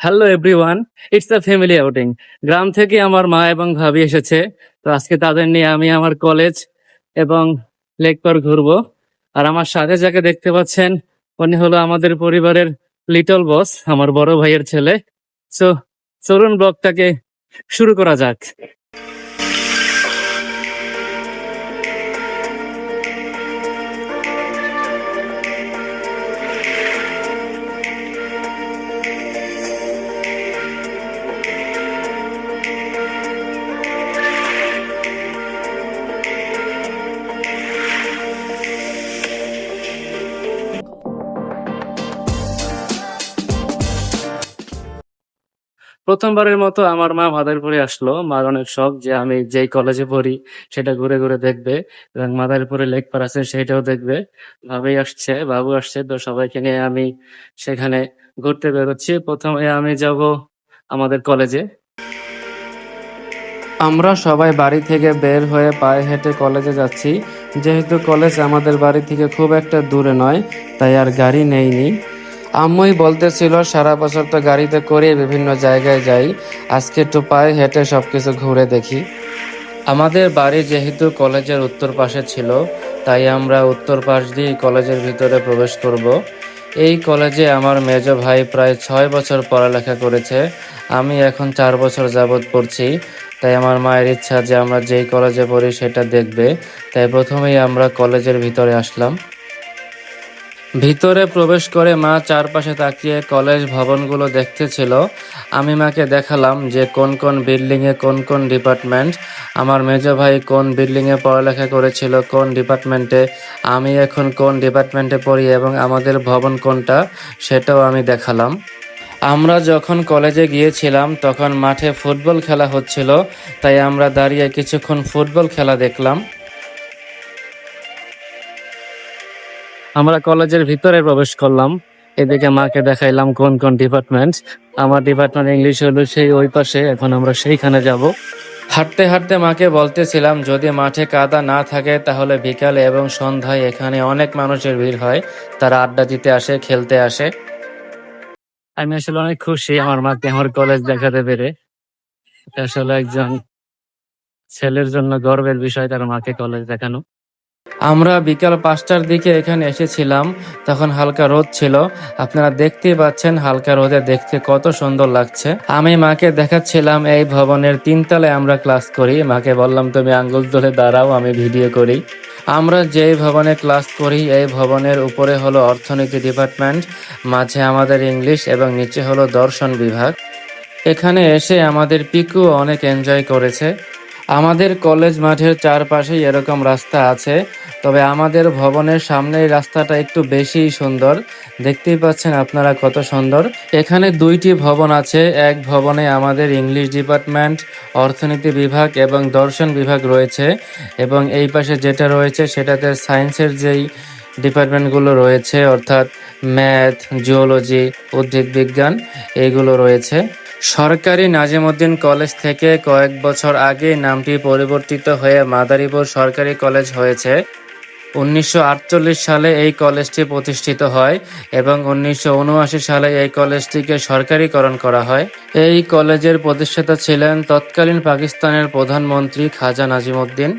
Hello everyone it's a family outing গ্রাম থেকে আমার মা এবং ভাবি এসেছে। তো আজকে তাদের নিয়ে আমি আমার কলেজ এবং লেক পার ঘুরবো। আর আমার সাথে যাকে দেখতে পাচ্ছেন, উনি হলো আমাদের পরিবারের লিটল বস আমার বড় ভাইয়ের ছেলে। সো চলুন ব্লগটাকে শুরু করা যাক। প্রথমবারের মতো আমার মা মাদারীপুরে আসলো। মার অনেক শখ যে আমি যেই কলেজে পড়ি, সেটা ঘুরে ঘুরে দেখবে এবং মাদারীপুরে লেক পার আছে সেটাও দেখবে। ভাবেই আসছে, বাবু আসছে, তো সবাইকে নিয়ে আমি সেখানে ঘুরতে বেরোচ্ছি। প্রথমে আমি যাব আমাদের কলেজে আমরা সবাই বাড়ি থেকে বের হয়ে পায়ে হেঁটে কলেজে যাচ্ছি। যেহেতু কলেজ আমাদের বাড়ি থেকে খুব একটা দূরে নয়, তাই আর গাড়ি নেইনি। আম্মুই বলতেছিল, সারা বছর তো গাড়িতে করে বিভিন্ন জায়গায় যাই, আজকে একটু পায়ে হেঁটে সবকিছু ঘুরে দেখি। আমাদের বাড়ি যেহেতু কলেজের উত্তর পাশে ছিল, তাই আমরা উত্তর পাশ দিয়ে কলেজের ভিতরে প্রবেশ করব। এই কলেজে আমার মেজ ভাই প্রায় ছয় বছর পড়ালেখা করেছে, আমি এখন চার বছর যাবৎ পড়ছি, তাই আমার মায়ের ইচ্ছা যে আমরা যেই কলেজে পড়ি সেটা দেখবে, তাই প্রথমেই আমরা কলেজের ভিতরে আসলাম। ভিতরে প্রবেশ করে মা চারপাশে তাকিয়ে কলেজ ভবনগুলো দেখতেছিল। আমি মাকে দেখালাম যে কোন কোন বিল্ডিংয়ে কোন কোন ডিপার্টমেন্ট। আমার মেজ ভাই কোন বিল্ডিংয়ে পড়ালেখা করেছিল, কোন ডিপার্টমেন্টে। আমি এখন কোন ডিপার্টমেন্টে পড়ি এবং আমাদের ভবন কোনটা, সেটাও আমি দেখালাম। আমরা যখন কলেজে গিয়েছিলাম, তখন মাঠে ফুটবল খেলা হচ্ছিল, তাই আমরা দাঁড়িয়ে কিছুক্ষণ ফুটবল খেলা দেখলাম। আমরা কলেজের ভিতরে প্রবেশ করলাম। এদিকে মাকে দেখাইলাম কোন কোন ডিপার্টমেন্ট আমার ডিপার্টমেন্ট ইংলিশ হলো সেই ওই পাশে, এখন আমরা সেইখানে যাব। হাঁটতে হাঁটতে মাকে বলতেছিলাম, যদি মাঠে কাদা না থাকে, তাহলে বিকালে এবং সন্ধ্যায় এখানে অনেক মানুষের ভিড় হয়। তারা আড্ডা দিতে আসে, খেলতে আসে। আমি আসলে অনেক খুশি আমার মাকে আমার কলেজ দেখাতে পেরে। আসলে একজন ছেলের জন্য গর্বের বিষয় তার মাকে কলেজ দেখানো। আমরা বিকাল পাঁচটার দিকে এখানে এসেছিলাম, তখন হালকা রোদ ছিল। আপনারা দেখতেই পাচ্ছেন হালকা রোদে দেখতে কত সুন্দর লাগছে। আমি মাকে দেখাচ্ছিলাম এই ভবনের তিনতলায় আমরা ক্লাস করি। মাকে বললাম, তুমি আঙ্গুল তুলে দাঁড়াও, আমি ভিডিও করি। আমরা যেই ভবনে ক্লাস করি, এই ভবনের উপরে হলো অর্থনীতি ডিপার্টমেন্ট, মাঝে আমাদের ইংলিশ এবং নিচে হলো দর্শন বিভাগ। এখানে এসে আমাদের পিকু অনেক এনজয় করেছে। আমাদের কলেজ মাঠের চারপাশেই এরকম রাস্তা আছে। তবে আমাদের ভবনের সামনে এই রাস্তাটা একটু বেশি সুন্দর। দেখতেই পাচ্ছেন আপনারা কত সুন্দর। এখানে দুইটি ভবন আছে। এক ভবনে আমাদের ইংলিশ ডিপার্টমেন্ট, অর্থনীতি বিভাগ এবং দর্শন বিভাগ রয়েছে এবং এই পাশে যেটা রয়েছে সেটাতে সায়েন্সের যেই ডিপার্টমেন্টগুলো রয়েছে, অর্থাৎ ম্যাথ, জিওলজি, উদ্ভিদ বিজ্ঞান এইগুলো রয়েছে। সরকারি নাজিমুদ্দিন কলেজ থেকে কয়েক বছর আগে নামটি পরিবর্তিত হয়ে মাদারীপুর সরকারি কলেজ হয়েছে। উনিশশো আটচল্লিশ সালে এই কলেজটি প্রতিষ্ঠিত হয় এবং উনিশশো সালে এই কলেজটিকে সরকারিকরণ করা হয়। এই কলেজের প্রতিষ্ঠাতা ছিলেন তৎকালীন পাকিস্তানের প্রধানমন্ত্রী খাজা নাজিমুদ্দিন।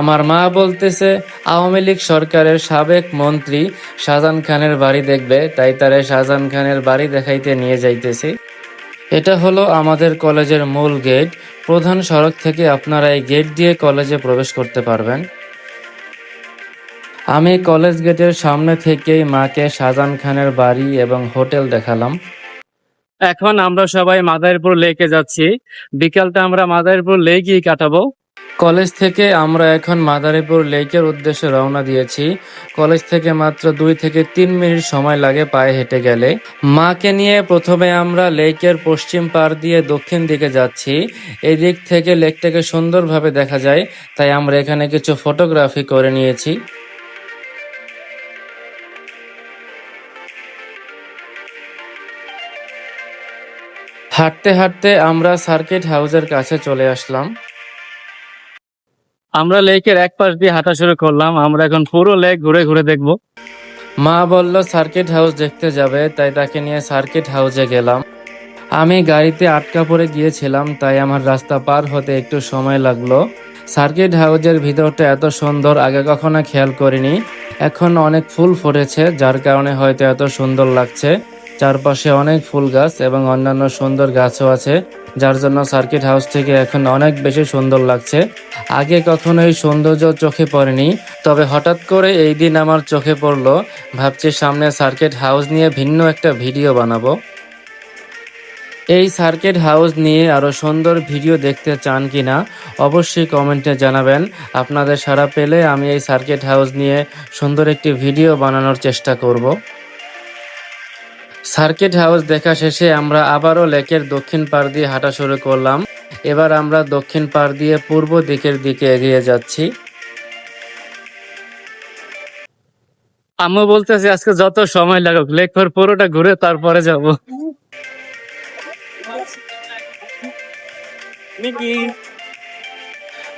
আমার মা বলতেছে, আওয়ামী লীগ সরকারের সাবেক মন্ত্রী শাহজাহান খানের বাড়ি দেখবে, তাই তারা শাহজাহান খানের বাড়ি দেখাইতে নিয়ে যাইতেছি। এটা হলো আমাদের কলেজের মূল গেট প্রধান সড়ক থেকে আপনারা এই গেট দিয়ে কলেজে প্রবেশ করতে পারবেন। আমি কলেজ গেটের সামনে থেকেই মাকে শাহজাহান খানের বাড়ি এবং হোটেল দেখালাম। এখন আমরা সবাই মাদারীপুর লেকে যাচ্ছি। বিকালটা আমরা মাদারীপুর লেকই কাটাবো। কলেজ থেকে আমরা এখন মাদারীপুর লেকের উদ্দেশ্যে রওনা দিয়েছি। কলেজ থেকে মাত্র দুই থেকে তিন মিনিট সময় লাগে পায়ে হেঁটে গেলে। মাকে নিয়ে প্রথমে আমরা লেকের পশ্চিম পার দিয়ে দক্ষিণ দিকে যাচ্ছি। এই দিক থেকে লেকটাকে সুন্দরভাবে দেখা যায়, তাই আমরা এখানে কিছু ফটোগ্রাফি করে নিয়েছি। হাঁটতে হাঁটতে আমরা সার্কিট হাউসের কাছে চলে আসলাম। আমরা লেকের এক পাশ দিয়ে হাঁটা শুরু করলাম। আমরা এখন পুরো লেক ঘুরে ঘুরে দেখব। মা বলল, সার্কিট হাউস দেখতে যাবে। তাই তাকে নিয়ে সার্কিট হাউসে গেলাম। আমি গাড়িতে আটকা পড়ে গিয়েছিলাম, তাই আমার রাস্তা পার হতে একটু সময় লাগল। সার্কিট হাউজের ভিতরটা এত সুন্দর, আগে কখনো খেয়াল করিনি। এখন অনেক ফুল ফুটেছে, যার কারণে হয়তো এত সুন্দর লাগছে। চারপাশে অনেক ফুল গাছ এবং অন্যান্য সুন্দর গাছও আছে, যার জন্য সার্কিট হাউস থেকে এখন অনেক বেশি সুন্দর লাগছে। আগে কখনো এই সৌন্দর্য চোখে পড়েনি, তবে হঠাৎ করে এই দিন আমার চোখে পড়ল, ভাবছি সামনে সার্কিট হাউস নিয়ে ভিন্ন একটা ভিডিও বানাবো। এই সার্কিট হাউস নিয়ে আরও সুন্দর ভিডিও দেখতে চান কি না অবশ্যই কমেন্টে জানাবেন। আপনাদের সাড়া পেলে আমি এই সার্কিট হাউস নিয়ে সুন্দর একটি ভিডিও বানানোর চেষ্টা করব। সার্কিট হাউস দেখা শেষে আমরা আবারও লেকের দক্ষিণ পাড় দিয়ে হাঁটা শুরু করলাম। এবার আমরা দক্ষিণ পাড় দিয়ে পূর্ব দিকের দিকে এগিয়ে যাচ্ছি। আম্মু বলতেছে আজকে যত সময় লাগুক লেক পার পুরোটা ঘুরে তারপরে যাব।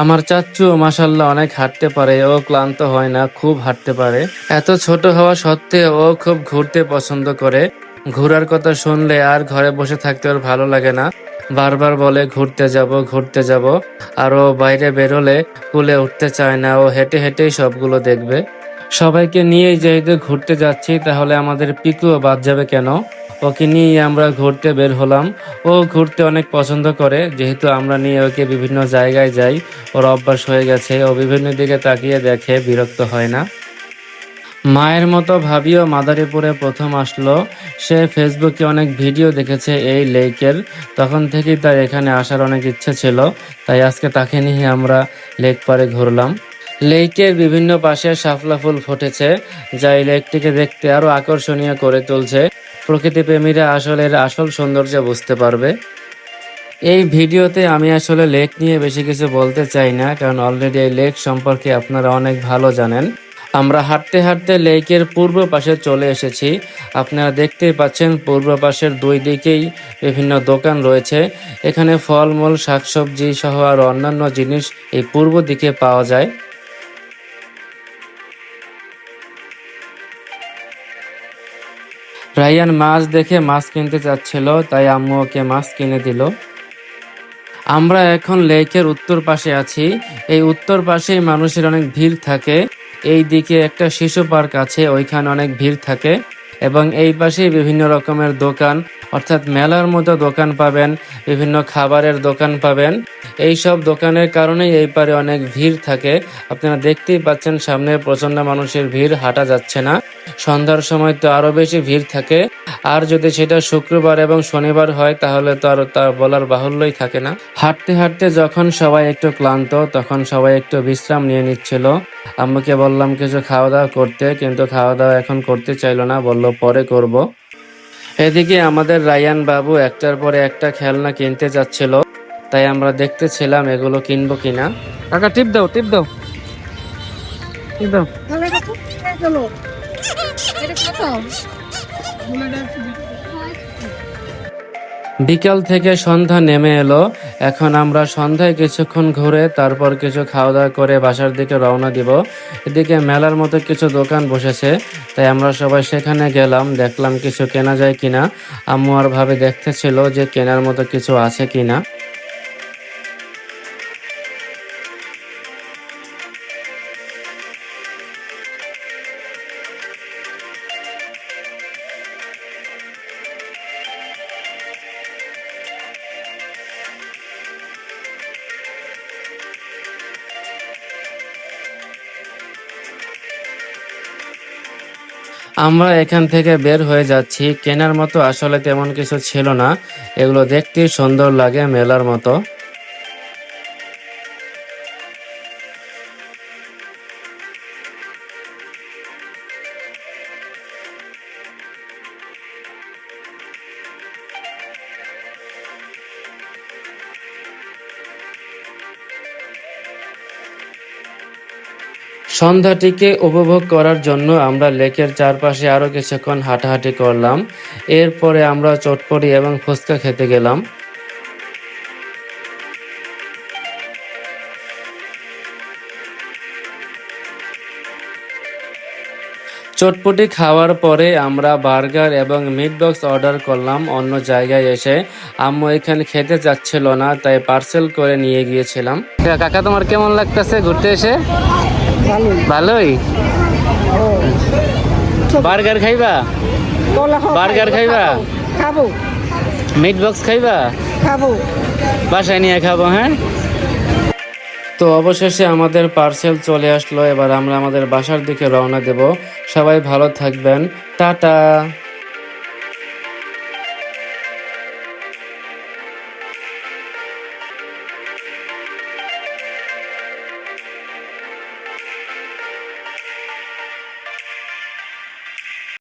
আমার চাচ্চু মাসাল্লাহ অনেক হাঁটতে পারে ও ক্লান্ত হয় না খুব হাঁটতে পারে। এত ছোট হওয়া সত্ত্বেও ও খুব ঘুরতে পছন্দ করে। ঘোরার কথা শুনলে আর ঘরে বসে থাকতে ওর ভালো লাগে না। বারবার বলে, ঘুরতে যাব ঘুরতে যাব। আর ও বাইরে বেরোলে কুলে উঠতে চায় না ও হেঁটে হেঁটেই সবগুলো দেখবে। সবাইকে নিয়েই যেহেতু ঘুরতে যাচ্ছি, তাহলে আমাদের পিকুও বাদ যাবে কেন? ওকে নিয়ে আমরা ঘুরতে বের হলাম। ও ঘুরতে অনেক পছন্দ করে, যেহেতু আমরা নিয়ে ওকে বিভিন্ন জায়গায় যাই। ওর অভ্যাস হয়ে গেছে, ও বিভিন্ন দিকে তাকিয়ে দেখে বিরক্ত হয় না। মায়ের মতো ভাবিও মাদারীপুরে প্রথম আসলো। সে ফেসবুকে অনেক ভিডিও দেখেছে এই লেকের। তখন থেকেই তার এখানে আসার অনেক ইচ্ছে ছিল। তাই আজকে তাকে নিয়ে আমরা লেক পারে ঘুরলাম। লেকের বিভিন্ন পাশে শাপলা ফুল ফুটেছে, যা এই লেকটিকে দেখতে আরও আকর্ষণীয় করে তুলছে। প্রকৃতি প্রেমীরা আসলে এর আসল সৌন্দর্য বুঝতে পারবে। এই ভিডিওতে আমি আসলে লেক নিয়ে বেশি কিছু বলতে চাই না, কারণ অলরেডি এই লেক সম্পর্কে আপনারা অনেক ভালো জানেন। আমরা হাঁটতে হাঁটতে লেকের পূর্ব পাশে চলে এসেছি। আপনারা দেখতেই পাচ্ছেন, পূর্ব পাশের দুই দিকেই বিভিন্ন দোকান রয়েছে। এখানে ফলমূল, শাকসবজি সহ আর অন্যান্য জিনিস এই পূর্ব দিকে পাওয়া যায়। রায়ান মাছ দেখে মাছ কিনতে চাচ্ছিল তাই আম্মু ওকে মাছ কিনে দিল। আমরা এখন লেকের উত্তর পাশে আছি। এই উত্তর পাশেই মানুষের অনেক ভিড় থাকে। এই দিকে একটা শিশু পার্ক আছে, ওইখানে অনেক ভিড় থাকে। এবং এই পাশেই বিভিন্ন রকমের দোকান, অর্থাৎ মেলার মতো দোকান পাবেন, বিভিন্ন খাবারের দোকান পাবেন। এই সব দোকানের কারণেই এই পারে অনেক ভিড় থাকে। আপনারা দেখতেই পাচ্ছেন, সামনে প্রচণ্ড মানুষের ভিড়, হাঁটা যাচ্ছে না। সন্ধ্যার সময় তো আরও বেশি ভিড় থাকে। আর যদি সেটা শুক্রবার এবং শনিবার হয়, তাহলে তো আর তার বলার বাহুল্যই থাকে না। হাঁটতে হাঁটতে যখন সবাই একটু ক্লান্ত, তখন সবাই একটু বিশ্রাম নিয়ে নিচ্ছিল। আম্মুকে বললাম কিছু খাওয়া দাওয়া করতে। কিন্তু খাওয়া দাওয়া এখন করতে চাইলো না বলল পরে করব। এদিকে আমাদের রায়ান বাবু একটার পরে একটা খেলনা কিনতে যাচ্ছিল তাই আমরা দেখতেছিলাম এগুলো কিনবো কিনা। কাকা টিপ দাও টিপ দাও। টিপ দাও। বিকাল থেকে সন্ধ্যা নেমে এলো। এখন আমরা সন্ধ্যায় কিছুক্ষণ ঘুরে তারপর কিছু খাওয়া দাওয়া করে বাসার দিকে রওনা দিব। এদিকে মেলার মতো কিছু দোকান বসেছে, তাই আমরা সবাই সেখানে গেলাম, দেখলাম কিছু কেনা যায় কিনা। আম্মু আর ভাবে দেখতেছিল যে কেনার মতো কিছু আছে কিনা। আমরা এখান থেকে বের হয়ে যাচ্ছি। কেনার মতো আসলে তেমন কিছু ছিল না। এগুলো দেখতে সুন্দর লাগে মেলার মতো। সন্ধ্যাটিকে উপভোগ করার জন্য আমরা লেকের চারপাশে আরও কিছুক্ষণ হাঁটাহাঁটি করলাম। এরপরে আমরা চটপটি এবং ফুচকা খেতে গেলাম। চটপটি খাওয়ার পরে আমরা বার্গার এবং মিট বক্স অর্ডার করলাম অন্য জায়গায় এসে। আম্মু এখানে খেতে যাচ্ছিল না, তাই পার্সেল করে নিয়ে গিয়েছিলাম। কাকা, তোমার কেমন লাগতেছে ঘুরতে এসে? ভালোই। বার্গার খাইবা? বার্গার খাইবা? খাব মিট বক্স খাইবা? খাব। বাসায় নিয়ে খাব হ্যাঁ? তো অবশেষে আমাদের পার্সেল চলে আসলো এবার আমরা আমাদের বাসার দিকে রওনা দেব। সবাই ভালো থাকবেন। টাটা!